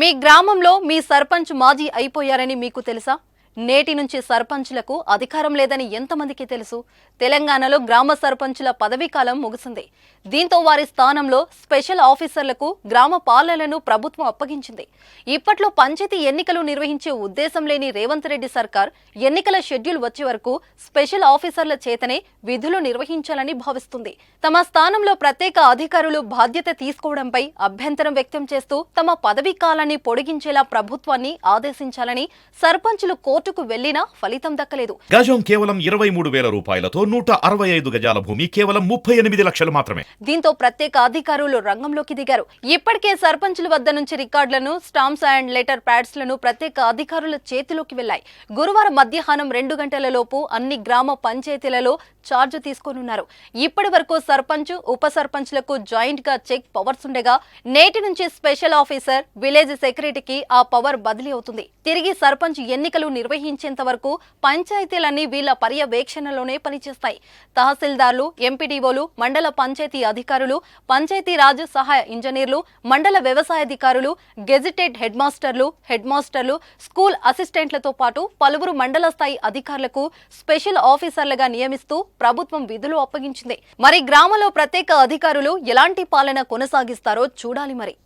మీ గ్రామంలో మీ సర్పంచ్ మాజీ అయిపోయారని మీకు తెలుసా? నేటి నుంచి సర్పంచ్లకు అధికారం లేదని ఎంతమందికి తెలుసు? తెలంగాణలో గ్రామ సర్పంచుల పదవీకాలం ముగిసింది దీంతో వారి స్థానంలో స్పెషల్ ఆఫీసర్లకు గ్రామ పాలనను ప్రభుత్వం అప్పగించింది. ఇప్పట్లో పంచాయతీ ఎన్నికలు నిర్వహించే ఉద్దేశం లేని రేవంత్ రెడ్డి సర్కార్ ఎన్నికల షెడ్యూల్ వచ్చే వరకు స్పెషల్ ఆఫీసర్ల చేతనే విధులు నిర్వహించాలని భావిస్తుంది. తమ స్థానంలో ప్రత్యేక అధికారులు బాధ్యత తీసుకోవడంపై అభ్యంతరం వ్యక్తం చేస్తూ తమ పదవీ కాలాన్ని పొడిగించేలా ప్రభుత్వాన్ని ఆదేశించాలని సర్పంచులు కోర్టుకు వెళ్ళినా ఫలితం దక్కలేదు. గజం కేవలం ఇరవై మూడు వేల రూపాయలతో నూట అరవై ఐదు గజాల భూమి కేవలం ముప్పై ఎనిమిది లక్షలు మాత్రమే. దీంతో ప్రత్యేక అధికారులు రంగంలోకి దిగారు. ఇప్పటికే సర్పంచుల వద్ద నుంచి రికార్డులను స్టాంప్స్ అండ్ లెటర్ ప్యాడ్స్లను ప్రత్యేక అధికారుల చేతిలోకి వెళ్ళాయి గురువారం మధ్యాహ్నం రెండు గంటల లోపు అన్ని గ్రామ పంచాయతీలలో ఛార్జ్ తీసుకోనున్నారు. ఇప్పటి వరకు సర్పంచ్ ఉప సర్పంచ్లకు జాయింట్గా చెక్ పవర్స్ ఉండగా నేటి నుంచి స్పెషల్ ఆఫీసర్ విలేజ్ సెక్రటరీకి ఆ పవర్ బదిలీ అవుతుంది. తిరిగి సర్పంచ్ ఎన్నికలు నిర్వహించేంత వరకు పంచాయతీలన్నీ వీళ్ళ పర్యవేక్షణలోనే పనిచేస్తాయి. తహసీల్దార్లు ఎంపీడీఓలు మండల పంచాయతీ అధికారులు పంచాయతీరాజ్ సహాయ ఇంజనీర్లు మండల వ్యవసాయాధికారులు గెజిటెడ్ హెడ్ మాస్టర్లు హెడ్ మాస్టర్లు స్కూల్ అసిస్టెంట్లతో పాటు పలువురు మండల స్థాయి అధికారులకు స్పెషల్ ఆఫీసర్లుగా నియమిస్తూ ప్రభుత్వం విధులు అప్పగించింది. మరి గ్రామంలో ప్రత్యేక అధికారులు ఎలాంటి పాలన కొనసాగిస్తారో చూడాలి మరి.